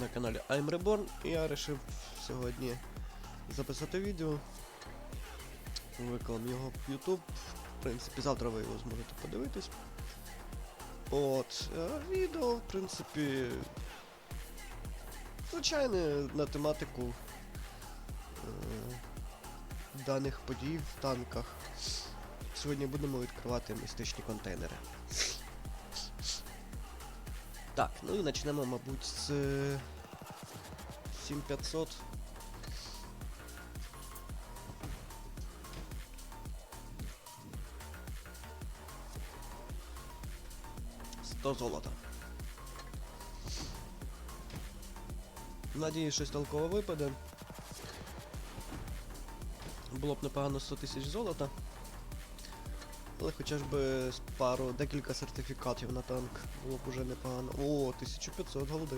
На каналі I'm Reborn і я вирішив сьогодні записати відео. Виклав його в YouTube. В принципі, завтра ви його зможете подивитись. От, е, відео, в принципі, звичайне на тематику е, даних подій в танках. Сьогодні будемо відкривати містичні контейнери. Так, ну і почнемо, мабуть, з е, 7500. Сто золота. Надіюсь, щось толково випаде. Було б непогано 100 тисяч золота. Але хоча ж би пару, декілька сертифікатів на танк було б уже непогано. О, 1500 голди.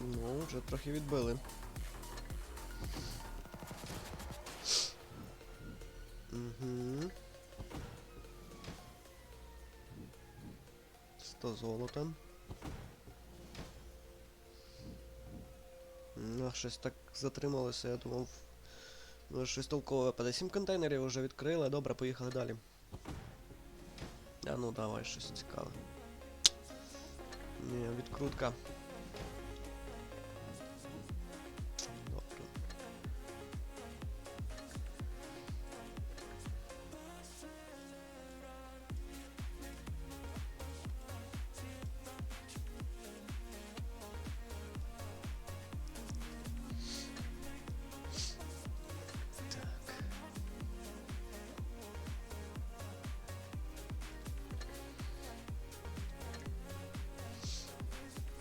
Ну, вже трохи відбили. Угу. 100 золота. Ну, щось так затрималося, я думав. Ну, щось толкове випаде. 7 контейнерів вже відкрили, добре, поїхали далі. А ну давай щось цікаве. Ні, відкрутка.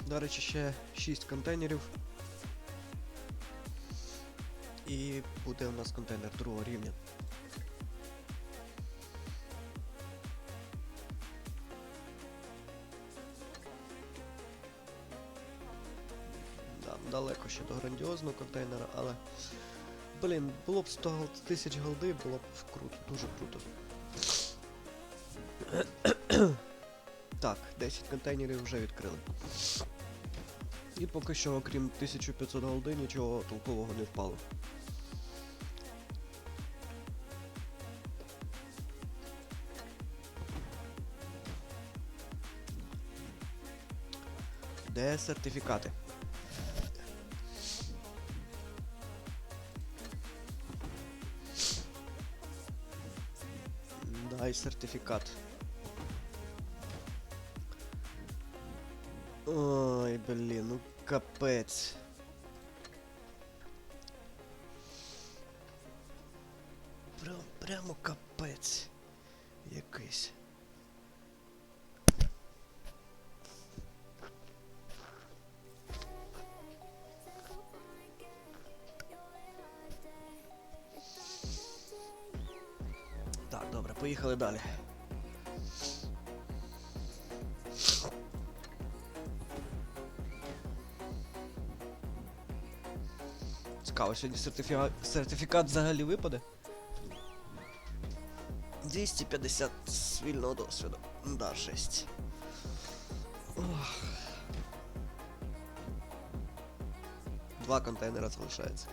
До речі, ще 6 контейнерів. І буде у нас контейнер другого рівня. Да, далеко ще до грандіозного контейнера, але. Блін, було б 100 тисяч голди, було б круто, дуже круто. так, 10 контейнерів вже відкрили. І поки що, окрім 1500 голди, нічого толкового не впало. Де сертифікати? Дай сертифікат. Ой, блін, ну капець. Прям, прямо капець. Якийсь. Так, добре, поїхали далі. Цікаво, сьогодні сертифіка... сертифікат взагалі випаде. 250 з вільного досвіду. Да, 6. Ох. Два контейнера залишається.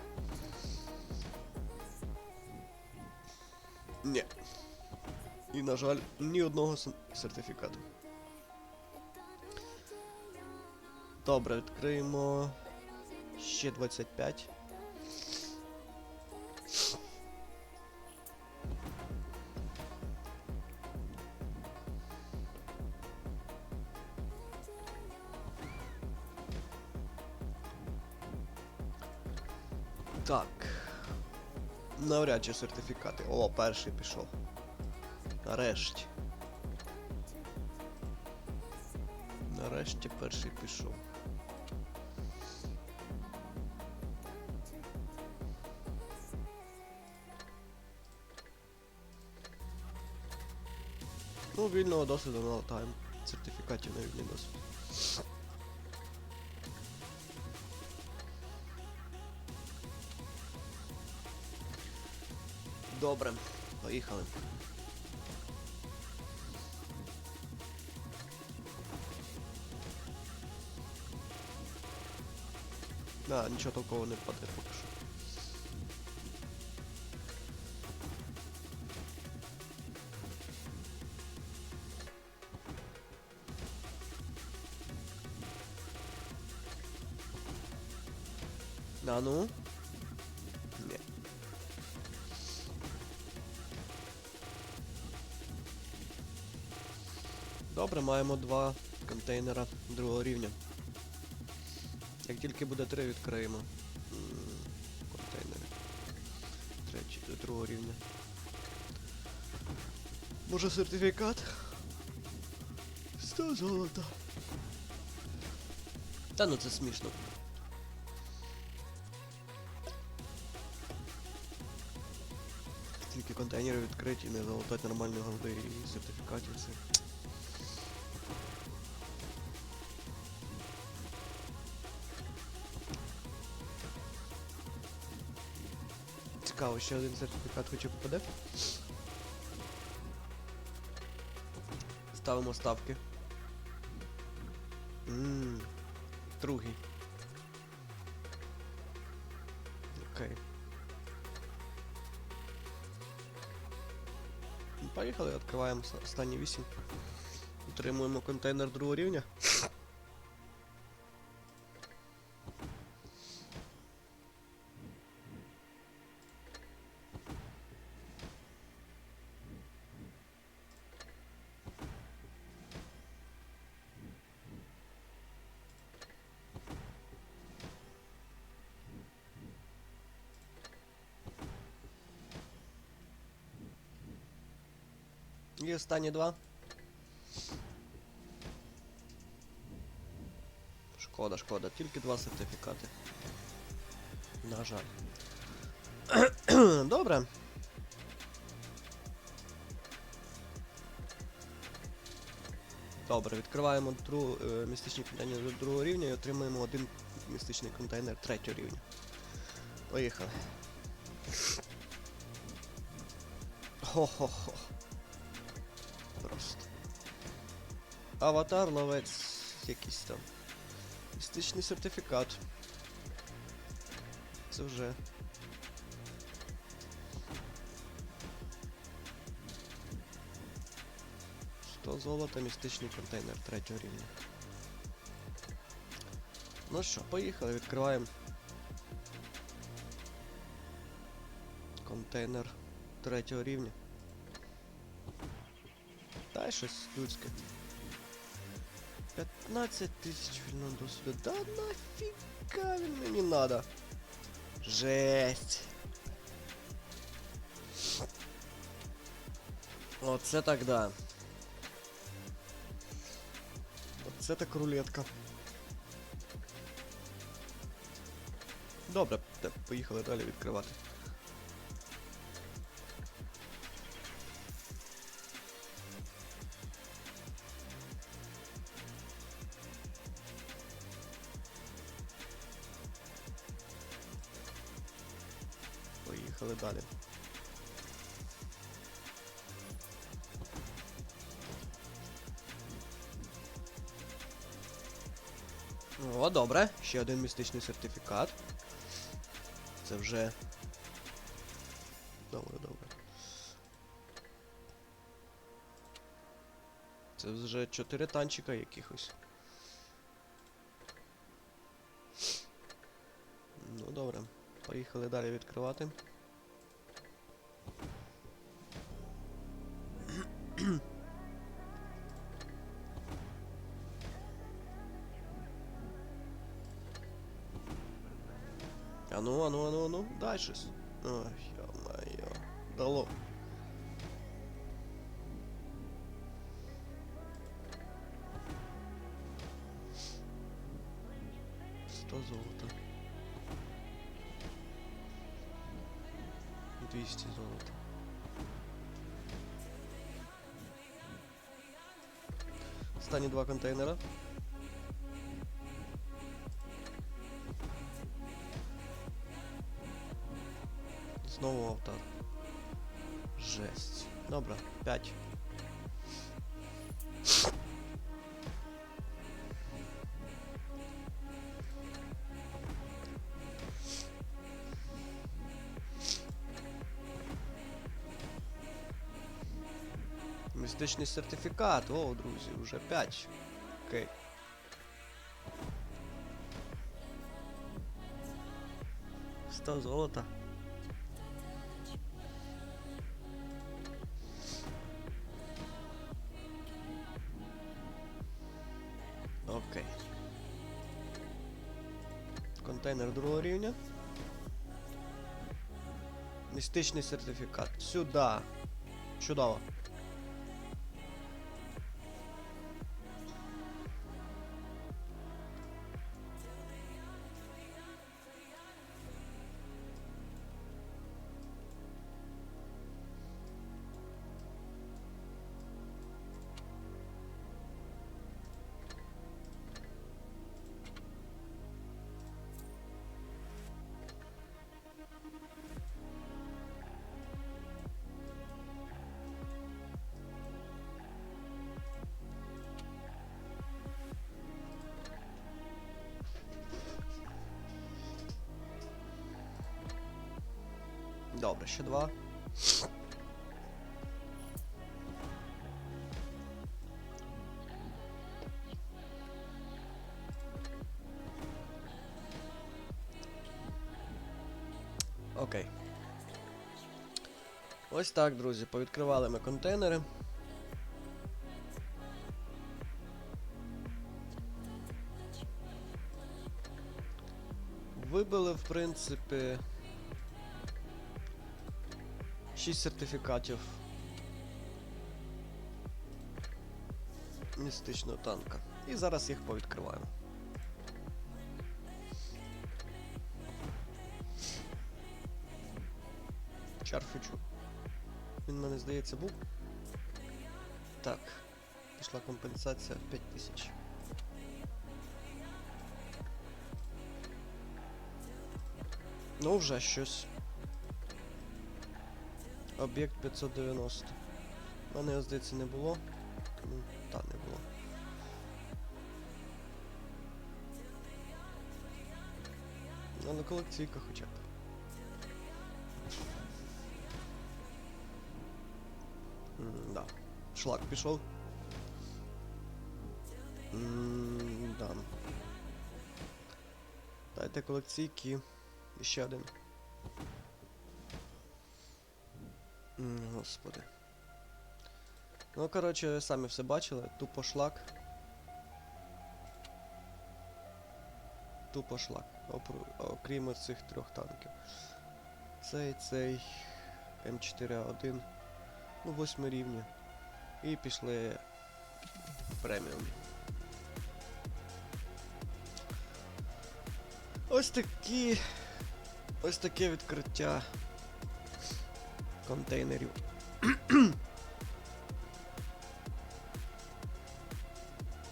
Ні. І, на жаль, ні одного сертифікату. Добре, відкриємо ще 25. Так. Навряд чи сертифікати. О, перший пішов. Нарешті. Нарешті перший пішов. Ну, вільного досвіду на латаємо. Сертифікатів на вільний досвід. Добре, поїхали. Да, нічого толкового не впаде поки що. Да ну? Добре, маємо два контейнера другого рівня. Як тільки буде три, відкриємо контейнери. Третій, другого рівня. Може сертифікат? 100 золота. Та ну це смішно. Тільки контейнери відкриті, не залутати нормальні голди і сертифікатів це. Цікаво, ще один сертифікат хоче попаде. Ставимо ставки. Ммм. Другий. Окей. Поїхали, відкриваємо останні 8. Отримуємо контейнер другого рівня. І останні два. Шкода, шкода, тільки два сертифікати. На жаль. Добре. Добре, відкриваємо друг, е, контейнер до другого рівня і отримуємо один містичний контейнер третього рівня. Поїхали. Хо-хо-хо. Аватар, ловець, якийсь там. Містичний сертифікат. Це вже. Сто золота, містичний контейнер третього рівня. Ну що, поїхали, відкриваємо. Контейнер третього рівня. Дай щось людське. 15 тисяч вільного досвіду. Да нафіга він мені надо. Жесть. Оце так да. Оце так рулетка. Добре, те, поїхали далі відкривати. Поїхали далі. О, добре. Ще один містичний сертифікат. Це вже. Добре, добре. Це вже чотири танчика якихось. Ну добре. Поїхали далі відкривати. Ну, а ну, а ну, а ну, щось. Ой, ё-моё. Дало. Сто золота. 200 золота. Останні два контейнера. Знову автар. Жесть. Добре, 5. Містичний сертифікат, о, друзі, вже 5. Окей. Сто золота. Контейнер другого рівня. Містичний сертифікат. Сюди. Чудово. Добре, ще два. Окей. Ось так, друзі, повідкривали ми контейнери. Вибили, в принципі. 6 сертифікатів містичного танка. І зараз їх повідкриваємо. Чарфічу. Він мене здається був. Так. Пішла компенсація в 5000. Ну, вже щось. Об'єкт 590. У мене, здається, не було. Ну, та, не було. Ну, Але колекційка хоча б. М, Да. Шлак пішов. М, Да. Дайте колекційки. Ще один. Господи. Ну, коротше, самі все бачили. Тупо шлак. Тупо шлак. Окрім цих трьох танків. Цей, цей. М4А1. Ну, восьми рівні. І пішли преміум. Ось такі. Ось таке відкриття контейнерів.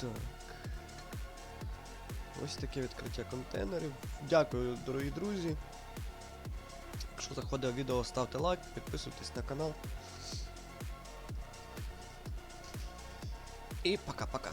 Так. Ось таке відкриття контейнерів. Дякую, дорогі друзі. Якщо заходив відео, ставте лайк, підписуйтесь на канал. І пока-пока.